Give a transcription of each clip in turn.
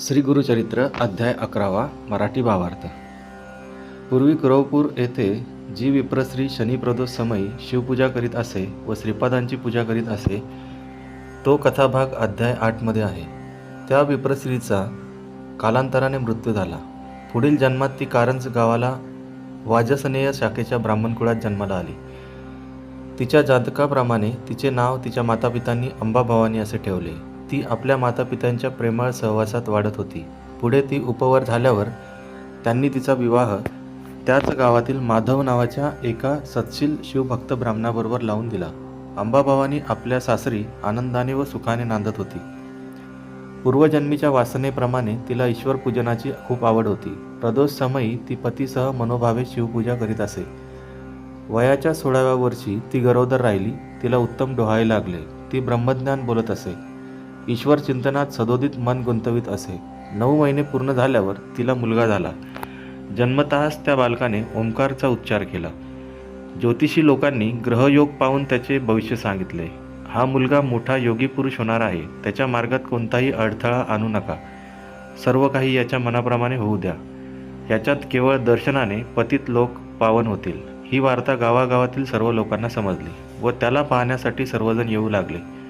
श्री गुरुचरित्र अध्याय अकरावा मराठी भावार्थ. पूर्वी कुरवपूर येथे जी विप्रश्री शनिप्रदोष समयी शिवपूजा करीत असे व श्रीपादांची पूजा करीत असे तो कथाभाग अध्याय आठमध्ये आहे. त्या विप्रश्रीचा कालांतराने मृत्यू झाला. पुढील जन्मात ती कारंज गावाला वाजसनेय शाखेच्या ब्राह्मण कुळात जन्माला आली. तिच्या जातकाप्रमाणे तिचे नाव तिच्या मातापितांनी अंबाभवानी असे ठेवले. ती आपल्या मातापित्यांच्या प्रेमळ सहवासात वाढत होती. पुढे ती उपवर झाल्यावर त्यांनी तिचा विवाह त्याच गावातील माधव नावाच्या एका सत्शील शिवभक्त ब्राह्मणाबरोबर लावून दिला. अंबाभावानी आपल्या सासरी आनंदाने व सुखाने नांदत होती. पूर्वजन्मीच्या वासनेप्रमाणे तिला ईश्वर पूजनाची खूप आवड होती. प्रदोष समयी ती पतीसह मनोभावे शिवपूजा करीत असे. वयाच्या सोळाव्या वर्षी ती गरोदर राहिली तिला उत्तम डोहाळे लागले ती ब्रह्मज्ञान बोलत असे. ईश्वर चिंतनात सदोदित मन गुंतवित असे. नऊ महिने पूर्ण झाल्यावर तिला मुलगा झाला. जन्मतःच त्या बालकाने ओंकारचा उच्चार केला. ज्योतिषी लोकांनी ग्रहयोग पाहून त्याचे भविष्य सांगितले. हा मुलगा मोठा योगी पुरुष होणार आहे. त्याच्या मार्गात कोणताही अडथळा आणू नका. सर्व काही याच्या मनाप्रमाणे होऊ द्या. याच्यात केवळ दर्शनाने पतित लोक पावन होतील. ही वार्ता गावागावातील सर्व लोकांना समजली व त्याला पाहण्यासाठी सर्वजण येऊ लागले.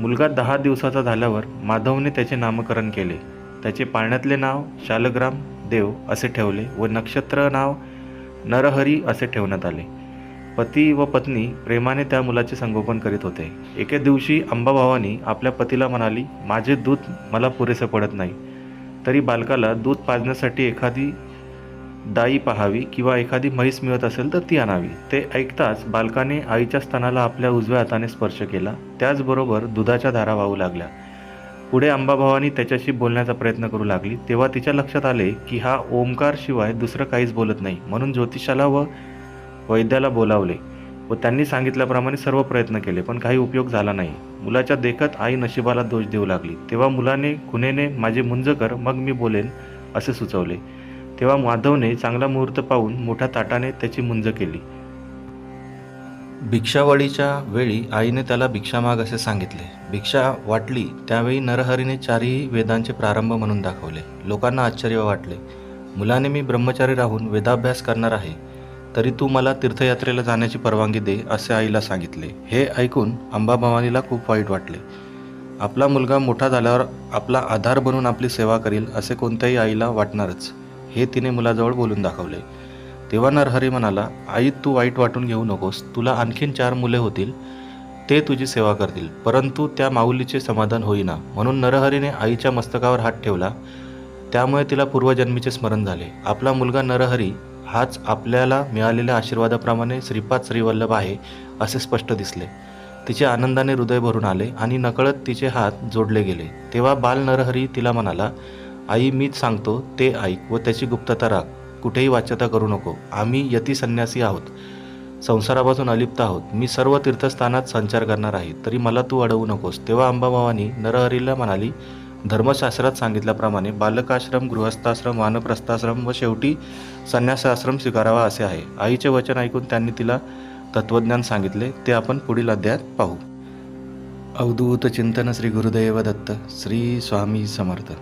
मुलगा दहा दिवसाचा झाल्यावर माधवने त्याचे नामकरण केले. त्याचे पाळण्यातले नाव शालग्राम देव असे ठेवले व नक्षत्र नाव नरहरी असे ठेवण्यात आले. पती व पत्नी प्रेमाने त्या मुलाचे संगोपन करीत होते. एके दिवशी अंबाभावानी आपल्या पतीला म्हणाली माझे दूध मला पुरेसे पडत नाही. तरी बालकाला दूध पाजण्यासाठी एखादी दाई पाहावी किंवा एखादी म्हैस मिळत असेल तर ती आणावी. ते ऐकताच बालकाने आईच्या स्तनाला आपल्या उजव्या हाताने स्पर्श केला. त्याचबरोबर दुधाच्या धारा वाहू लागल्या. पुढे अंबाभावानी त्याच्याशी बोलण्याचा प्रयत्न करू लागली. तेव्हा तिच्या लक्षात आले की हा ओंकार शिवाय दुसरं काहीच बोलत नाही. म्हणून ज्योतिषाला व वैद्याला बोलावले व त्यांनी सांगितल्याप्रमाणे सर्व प्रयत्न केले पण काही उपयोग झाला नाही. मुलाच्या देखत आई नशिबाला दोष देऊ लागली. तेव्हा मुलाने खुनेने माझे मुंज कर मग मी बोलेन असे सुचवले. तेव्हा माधवने चांगला मुहूर्त पाहून मोठ्या ताटाने त्याची मुंज केली. भिक्षावळीच्या वेळी आईने त्याला भिक्षामाग असे सांगितले. भिक्षा वाटली त्यावेळी नरहरीने चारही वेदांचे प्रारंभ म्हणून दाखवले. लोकांना आश्चर्य वाटले. मुलाने मी ब्रह्मचारी राहून वेदाभ्यास करणार आहे. तरी तू मला तीर्थयात्रेला जाण्याची परवानगी दे असे आईला सांगितले. हे ऐकून अंबाभवानीला खूप वाईट वाटले. आपला मुलगा मोठा झाल्यावर आपला आधार बनून आपली सेवा करील असे कोणत्याही आईला वाटणारच. हे तिने मुलाजवळ बोलून दाखवले. तेव्हा नरहरी म्हणाला आई तू वाईट वाटून घेऊ नकोस. तुला आणखीन चार मुले होतील. ते तुझी सेवा करतील. परंतु त्या माऊलीचे समाधान होईना म्हणून नरहरीने आईच्या मस्तकावर हात ठेवला. त्यामुळे तिला पूर्वजन्मीचे स्मरण झाले. आपला मुलगा नरहरी हाच आपल्याला मिळालेल्या आशीर्वादाप्रमाणे श्रीपाद श्रीवल्लभ आहे असे स्पष्ट दिसले. तिचे आनंदाने हृदय भरून आले आणि नकळत तिचे हात जोडले गेले. तेव्हा बाल नरहरी तिला म्हणाला आई मीच सांगतो ते ऐक व त्याची गुप्तता राख. कुठेही वाच्यता करू नको. आम्ही यती संन्यासी आहोत. संसारापासून अलिप्त आहोत. मी सर्व तीर्थस्थानात संचार करणार आहे. तरी मला तू अडवू नकोस. तेव्हा अंबाभावानी नरहरीला म्हणाली धर्मशास्त्रात सांगितल्याप्रमाणे बालकाश्रम गृहस्थाश्रम वानप्रस्थाश्रम व शेवटी संन्यासाश्रम स्वीकारावा असे आहे. आईचे वचन ऐकून त्यांनी तिला तत्वज्ञान सांगितले. ते आपण पुढील अध्यायात पाहू. अवधूत चिंतन श्री गुरुदेव दत्त श्री स्वामी समर्थ.